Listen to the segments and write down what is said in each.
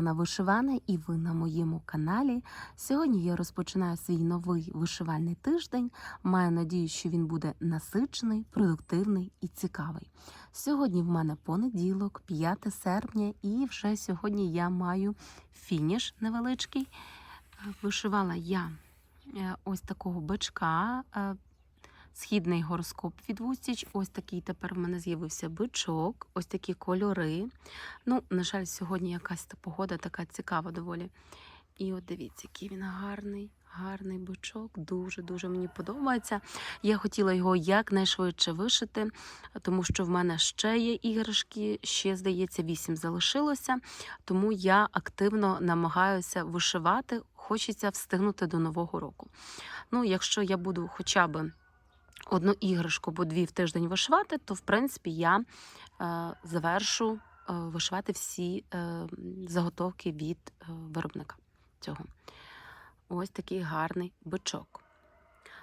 Яна Вишивана і ви на моєму каналі. Сьогодні я розпочинаю свій новий вишивальний тиждень. Маю надію, що він буде насичений, продуктивний і цікавий. Сьогодні в мене понеділок, 5 серпня, і вже сьогодні я маю фініш невеличкий. Е, Вишивала я е, ось такого бичка. Східний гороскоп від Вустіч. Ось такий тепер в мене з'явився бичок, ось такі кольори. Ну, на жаль, сьогодні якась та погода така цікава доволі. І от дивіться, який він гарний, гарний бичок. Дуже-дуже мені подобається. Я хотіла його якнайшвидше вишити, тому що в мене ще є іграшки, ще, здається, вісім залишилося. Тому я активно намагаюся вишивати. Хочеться встигнути до Нового року. Ну, якщо я буду хоча б одну іграшку або дві в тиждень вишивати, то в принципі я е, завершу е, вишивати всі е, заготовки від виробника цього. Ось такий гарний бичок.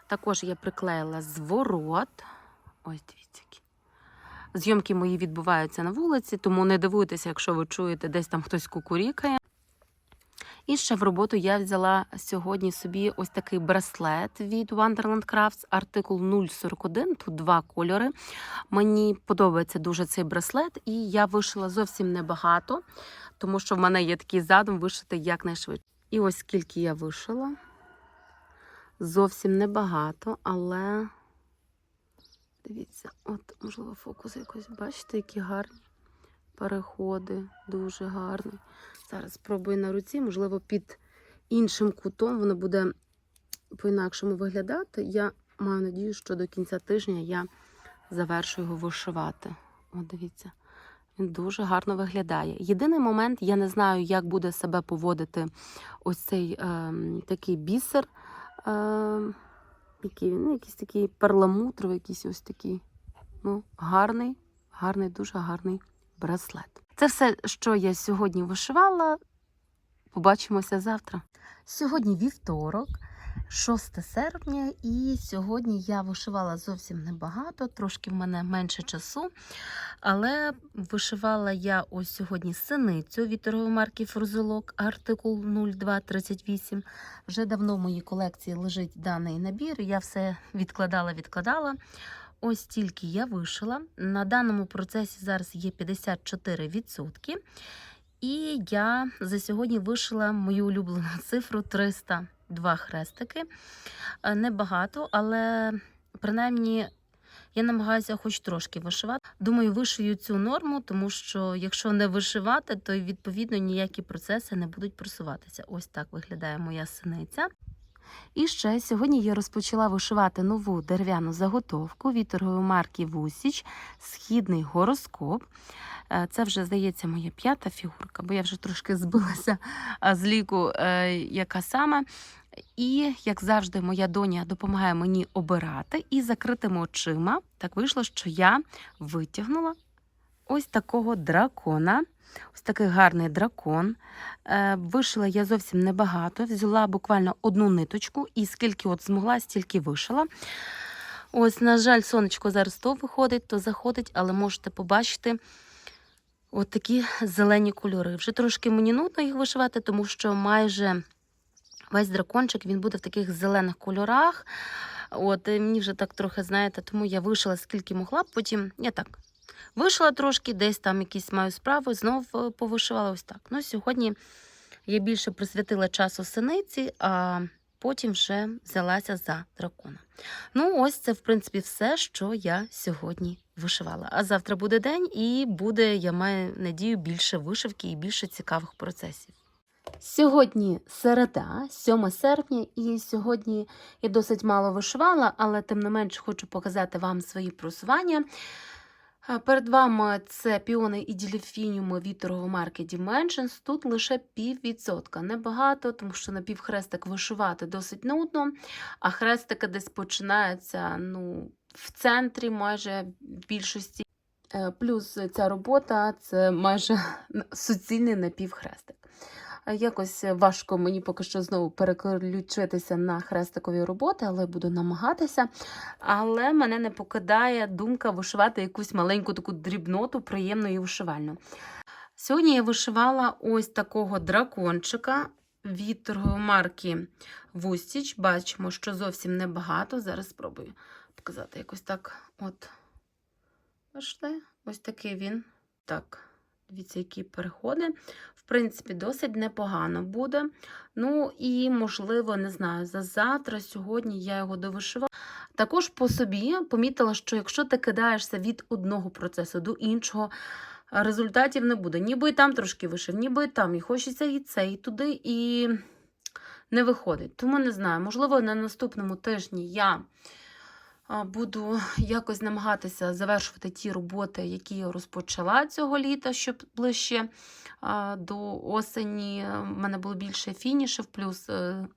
Також я приклеїла зворот. Ось дивіться. Зйомки мої відбуваються на вулиці, тому не дивуйтеся, якщо ви чуєте, десь там хтось кукурікає. І ще в роботу я взяла сьогодні собі ось такий браслет від Wonderland Crafts, артикул 041, тут два кольори. Мені подобається дуже цей браслет, і я вишила зовсім небагато, тому що в мене є такий задум вишити якнайшвидше. І ось скільки я вишила. Зовсім небагато, але дивіться, от, можливо, фокус якось, бачите, які гарні переходи, дуже гарний. Зараз спробую на руці, можливо, під іншим кутом воно буде по-інакшому виглядати. Я маю надію, що до кінця тижня я завершу його вишивати. От дивіться, він дуже гарно виглядає. Єдиний момент, я не знаю, як буде себе поводити ось цей е, такий бісер. Е, який він, ну, якийсь такий перламутровий, якийсь ось такий. Ну, гарний, гарний, дуже гарний браслет. Це все, що я сьогодні вишивала. Побачимося завтра. Сьогодні вівторок, 6 серпня, і сьогодні я вишивала зовсім небагато, трошки в мене менше часу. Але вишивала я ось сьогодні синицю від торгової марки Фрузелок, артикул 0238. Вже давно в моїй колекції лежить даний набір. Я все відкладала, відкладала. Ось тільки я вишила. На даному процесі зараз є 54%. І я за сьогодні вишила мою улюблену цифру 302 хрестики. Е, Небагато, але принаймні я намагаюся хоч трошки вишивати. Думаю, вишию цю норму, тому що якщо не вишивати, то відповідно ніякі процеси не будуть просуватися. Ось так виглядає моя синиця. І ще сьогодні я розпочала вишивати нову дерев'яну заготовку від марки Вусіч, східний гороскоп. Е, Це вже, здається, моя п'ята фігурка, бо я вже трошки збилася з ліку, е, яка саме. І, як завжди, моя доня допомагає мені обирати і закритими очима. Так вийшло, що я витягнула ось такого дракона. Ось такий гарний дракон. Е, Вишила я зовсім небагато. Взяла буквально одну ниточку, і скільки от змогла, стільки вишила. Ось, на жаль, сонечко зараз то виходить, то заходить, але можете побачити от такі зелені кольори. Вже трошки мені нудно їх вишивати, тому що майже весь дракончик він буде в таких зелених кольорах. От, мені вже так трохи, знаєте, тому я вишила скільки могла, потім я так Вийшла трошки, десь там якісь маю справи, знов е, повишивала ось так. Ну, сьогодні я більше присвятила часу синиці, а потім вже взялася за дракона. Ну, ось це, в принципі, все, що я сьогодні вишивала. А завтра буде день, і буде, я маю надію, більше вишивки і більше цікавих процесів. Сьогодні середа, 7 серпня, і сьогодні я досить мало вишивала, але тим не менш хочу показати вам свої просування. Перед вами це піони і дільфініуми від марки Dimensions. Тут лише піввідсотка. Небагато, тому що на півхрестик вишивати досить нудно, а хрестики десь починаються ну, в центрі майже більшості. Е, Плюс ця робота це майже суцільний напівхрестик. Е, Якось важко мені поки що знову переключитися на хрестикові роботи, але буду намагатися. Але мене не покидає думка вишивати якусь маленьку таку дрібноту, приємну і вишивальну. Сьогодні я вишивала ось такого дракончика від марки Вустіч. Бачимо, що зовсім небагато. Зараз спробую показати якось так. От. Бачите? Ось такий він. Так, дивіться, які переходи. В принципі, досить непогано буде. Ну і, можливо, не знаю, за завтра, сьогодні я його довишивала. Також по собі помітила, що якщо ти кидаєшся від одного процесу до іншого, результатів не буде. Ніби і там трошки вишив, ніби і там. І хочеться і це, і туди, і не виходить. Тому не знаю, можливо, на наступному тижні я буду якось намагатися завершувати ті роботи, які я розпочала цього літа, щоб ближче до осені в мене було більше фінішів, плюс е,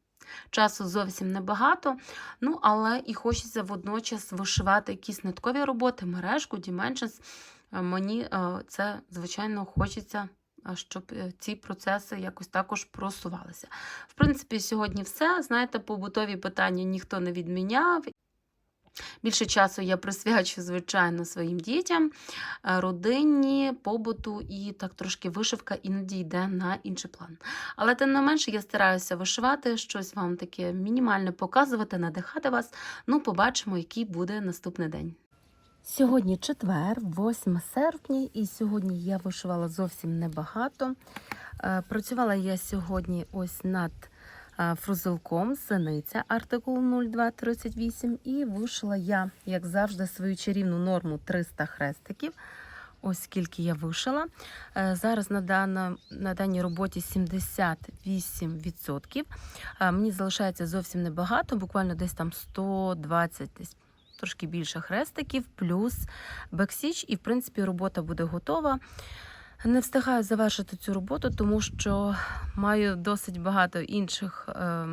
часу зовсім небагато. Ну, але і хочеться водночас вишивати якісь ниткові роботи, мережку, Dimensions. Е, Мені е, це, звичайно, хочеться, щоб ці процеси якось також просувалися. В принципі, сьогодні все. Знаєте, побутові питання ніхто не відміняв. Більше часу я присвячу, звичайно, своїм дітям, е, родині, побуту і так трошки вишивка іноді йде на інший план. Але тим не менше я стараюся вишивати, щось вам таке мінімальне показувати, надихати вас. Ну, побачимо, який буде наступний день. Сьогодні четвер, 8 серпня, і сьогодні я вишивала зовсім небагато. Е, Працювала я сьогодні ось над фрузелком синиця артикул 0238 і вишила я, як завжди, свою чарівну норму 300 хрестиків. Ось скільки я вишила. Е, Зараз на, дана, на даній роботі 78%. Е, Мені залишається зовсім небагато, буквально десь там 120, десь трошки більше хрестиків, плюс бексіч, і в принципі робота буде готова. Не встигаю завершити цю роботу, тому що маю досить багато інших е,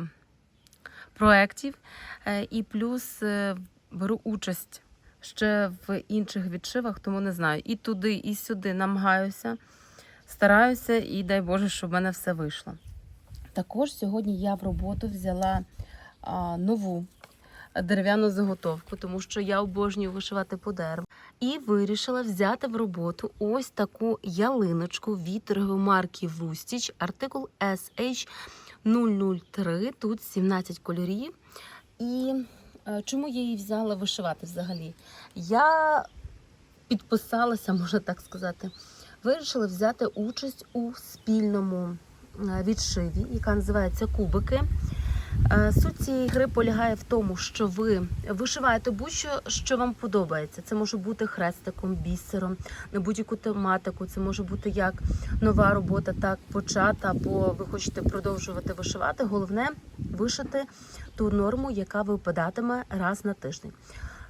проєктів, е, і плюс е, беру участь ще в інших відшивах, тому не знаю. І туди, і сюди намагаюся, стараюся, і дай Боже, щоб в мене все вийшло. Також сьогодні я в роботу взяла а, нову дерев'яну заготовку, тому що я обожнюю вишивати по дереву. І вирішила взяти в роботу ось таку ялиночку від марки Вустіч, артикул SH003. Тут 17 кольорів. І е, чому я її взяла вишивати взагалі? Я підписалася, можна так сказати. Вирішила взяти участь у спільному е, відшиві, яка називається Кубики. Е, Суть цієї гри полягає в тому, що ви вишиваєте будь-що, що вам подобається. Це може бути хрестиком, бісером, на будь-яку тематику. Це може бути як нова робота, так почата, або ви хочете продовжувати вишивати. Головне вишити ту норму, яка випадатиме раз на тиждень.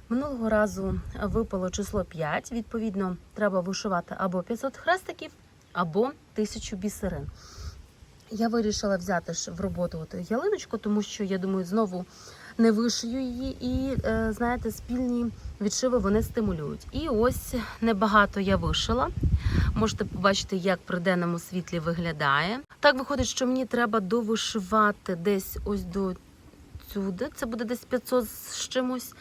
Минулого разу випало число 5, відповідно, треба вишивати або 500 хрестиків, або 1000 бісерин. Я вирішила взяти ж в роботу от ялиночку, тому що я думаю, знову не вишию її. І е, знаєте, спільні відшиви вони стимулюють. І ось небагато я вишила. Можете побачити, як при денному світлі виглядає. Так виходить, що мені треба довишивати десь ось до сюди. Це буде десь 500 з чимось.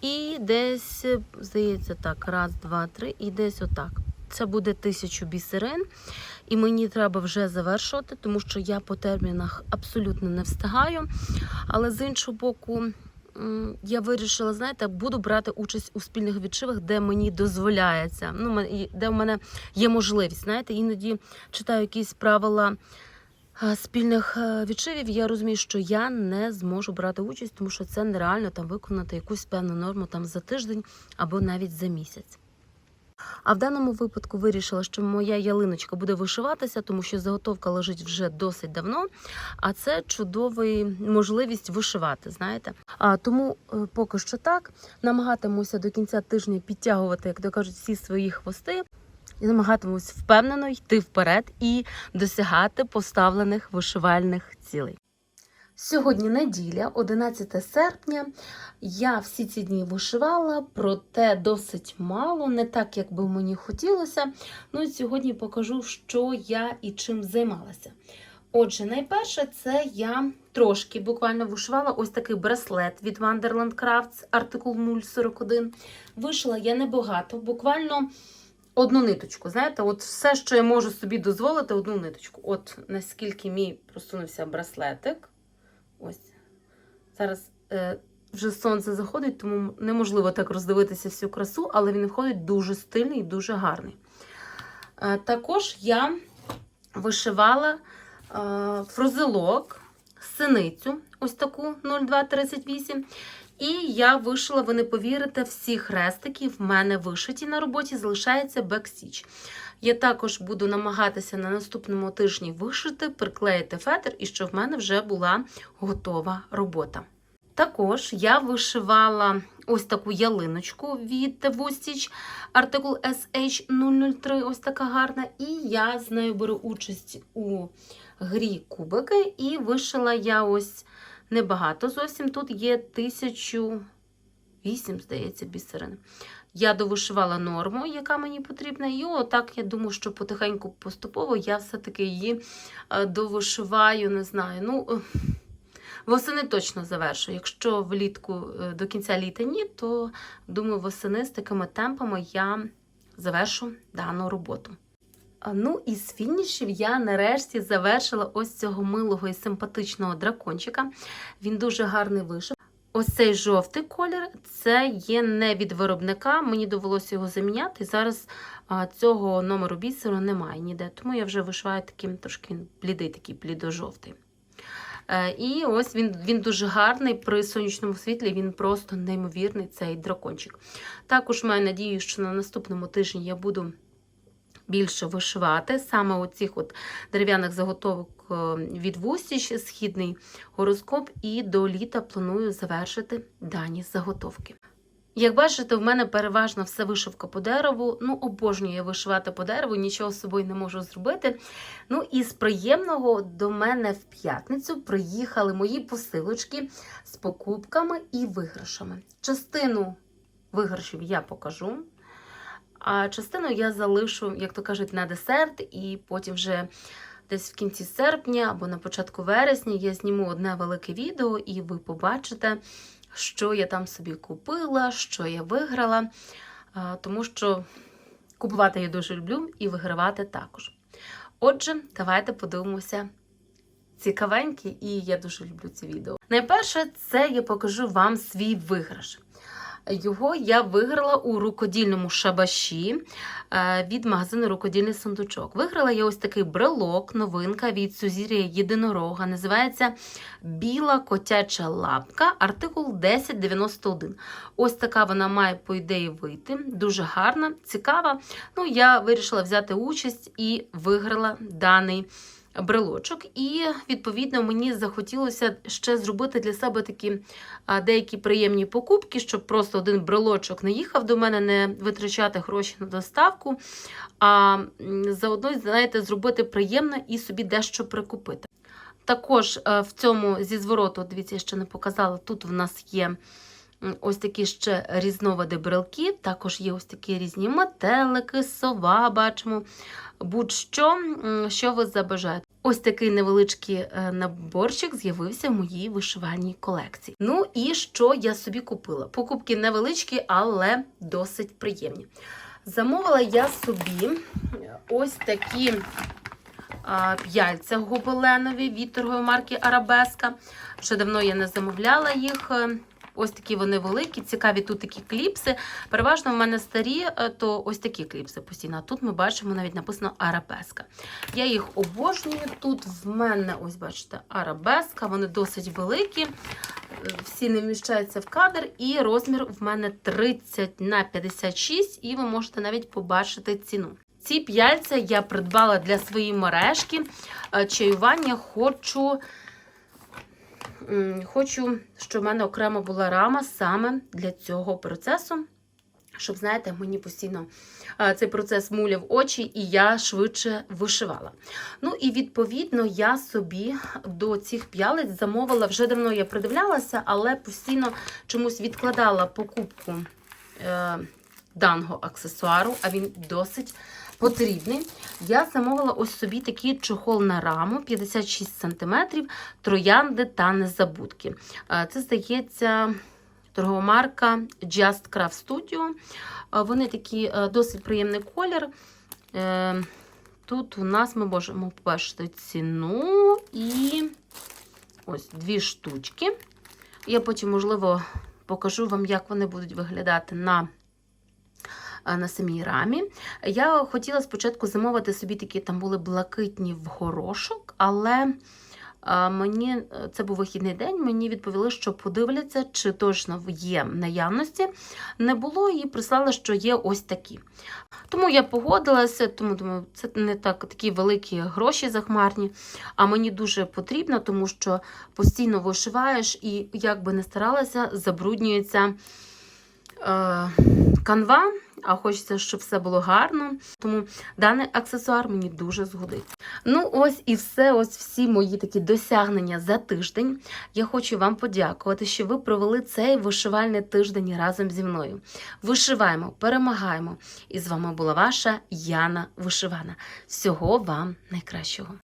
І десь, здається, так, раз, два, три, і десь отак. Це буде тисячу бісерин. І мені треба вже завершувати, тому що я по термінах абсолютно не встигаю. Але з іншого боку, я вирішила, знаєте, буду брати участь у спільних відшивах, де мені дозволяється. Ну, де в мене є можливість. Знаєте, іноді читаю якісь правила спільних е, відшивів. Я розумію, що я не зможу брати участь, тому що це нереально там виконати якусь певну норму там за тиждень або навіть за місяць. А в даному випадку вирішила, що моя ялиночка буде вишиватися, тому що заготовка лежить вже досить давно. А це чудова можливість вишивати. Знаєте, а тому е, поки що так намагатимуся до кінця тижня підтягувати, як то кажуть, всі свої хвости. І намагатимусь впевнено йти вперед і досягати поставлених вишивальних цілей. Сьогодні неділя, 11 серпня. Я всі ці дні вишивала, проте досить мало, не так, як би мені хотілося. Ну і сьогодні покажу, що я і чим займалася. Отже, найперше, це я трошки буквально вишивала ось такий браслет від Wonderland Crafts, артикул 041. Вишила я небагато, буквально одну ниточку. Знаєте, от все, що я можу собі дозволити, одну ниточку. От наскільки мій просунувся браслетик. Ось. Зараз е, вже сонце заходить, тому неможливо так роздивитися всю красу, але він виходить дуже стильний і дуже гарний. Е, також я вишивала е, фрузелок, синицю, ось таку 0238. І я вишила, ви не повірите, всі хрестики в мене вишиті на роботі, залишається бекстіч. Я також буду намагатися на наступному тижні вишити, приклеїти фетр, і щоб в мене вже була готова робота. Також я вишивала ось таку ялиночку від Вустіч, артикул SH003, ось така гарна. І я з нею беру участь у грі кубики, і вишила я ось небагато зовсім. Тут є 1008, здається, бісерин. Я довишивала норму, яка мені потрібна, і отак я думаю, що потихеньку поступово я все-таки її е, довишиваю, не знаю. ну... е, Восени точно завершу. Якщо влітку е, до кінця літа ні, то думаю, восени з такими темпами я завершу дану роботу. Ну і з фінішів я нарешті завершила ось цього милого і симпатичного дракончика. Він дуже гарний вийшов. Ось цей жовтий колір це є не від виробника. Мені довелося його заміняти. Зараз цього номеру бісеру немає ніде, тому я вже вишиваю таким трошки блідий, такий блідо-жовтий. Е, І ось він, він дуже гарний при сонячному світлі, він просто неймовірний цей дракончик. Також маю надію, що на наступному тижні я буду більше вишивати саме оцих от дерев'яних заготовок е, від Вустіч, східний гороскоп, і до літа планую завершити дані заготовки. Як бачите, в мене переважно все вишивка по дереву. Ну, обожнюю я вишивати по дереву, нічого з собою не можу зробити. Ну і з приємного до мене в п'ятницю приїхали мої посилочки з покупками і виграшами. Частину виграшів я покажу, а частину я залишу, як то кажуть, на десерт, і потім вже. Десь в кінці серпня або на початку вересня я зніму одне велике відео, і ви побачите, що я там собі купила, що я виграла. Тому що купувати я дуже люблю і вигравати також. Отже, давайте подивимося цікавенькі, і я дуже люблю це відео. Найперше, це я покажу вам свій виграш. Його я виграла у рукодільному шабаші е, від магазину Рукодільний сундучок. Виграла я ось такий брелок, новинка від Сузір'я Єдинорога. Називається Біла котяча лапка, артикул 1091. Ось така вона має, по ідеї, вийти. Дуже гарна, цікава. Ну, я вирішила взяти участь і виграла даний брелочок. І, відповідно, мені захотілося ще зробити для себе такі деякі приємні покупки, щоб просто один брелочок не їхав до мене, не витрачати гроші на доставку, а заодно, знаєте, зробити приємно і собі дещо прикупити. Також е, в цьому зі звороту, дивіться, я ще не показала, тут в нас є. Ось такі ще різновиди брелки, також є ось такі різні метелики, сова, бачимо, будь-що, що ви забажаєте. Ось такий невеличкий е, наборчик з'явився в моїй вишивальній колекції. Ну і що я собі купила? Покупки невеличкі, але досить приємні. Замовила я собі ось такі а, п'яльця гобеленові від торгової марки Арабеска. Вже давно я не замовляла їх. Ось такі вони великі, цікаві тут такі кліпси. Переважно в мене старі, е, то ось такі кліпси постійно. Тут ми бачимо навіть написано арабеска. Я їх обожнюю. Тут в мене, ось бачите, арабеска, вони досить великі, е, всі не вміщаються в кадр, і розмір в мене 30 на 56, і ви можете навіть побачити ціну. Ці п'яльця я придбала для своєї мережки. Е, Чаювання хочу. Хочу, щоб в мене окремо була рама саме для цього процесу. Щоб, знаєте, мені постійно цей процес муляв очі, і я швидше вишивала. Ну і відповідно я собі до цих п'ялиць замовила. Вже давно я придивлялася, але постійно чомусь відкладала покупку е, даного аксесуару, а він досить потрібний. Я замовила ось собі такий чохол на раму 56 см, троянди та незабудки. Е, Це, здається, торгова марка Just Craft Studio. Е, Вони такі е, досить приємний колір. Тут у нас ми можемо побачити ціну і ось дві штучки. Я потім, можливо, покажу вам, як вони будуть виглядати на, на самій рамі. Я хотіла спочатку замовити собі такі, там були блакитні в горошок, але мені це був вихідний день. Мені відповіли, що подивляться, чи точно є наявності. Не було і прислали, що є ось такі. Тому я погодилася, тому думаю, це не так такі великі гроші захмарні, а мені дуже потрібно, тому що постійно вишиваєш і як би не старалася, забруднюється е, канва, а хочеться, щоб все було гарно. Тому даний аксесуар мені дуже згодиться. Ну, ось і все, ось всі мої такі досягнення за тиждень. Я хочу вам подякувати, що ви провели цей вишивальний тиждень разом зі мною. Вишиваємо, перемагаємо. І з вами була ваша Яна Вишивана. Всього вам найкращого.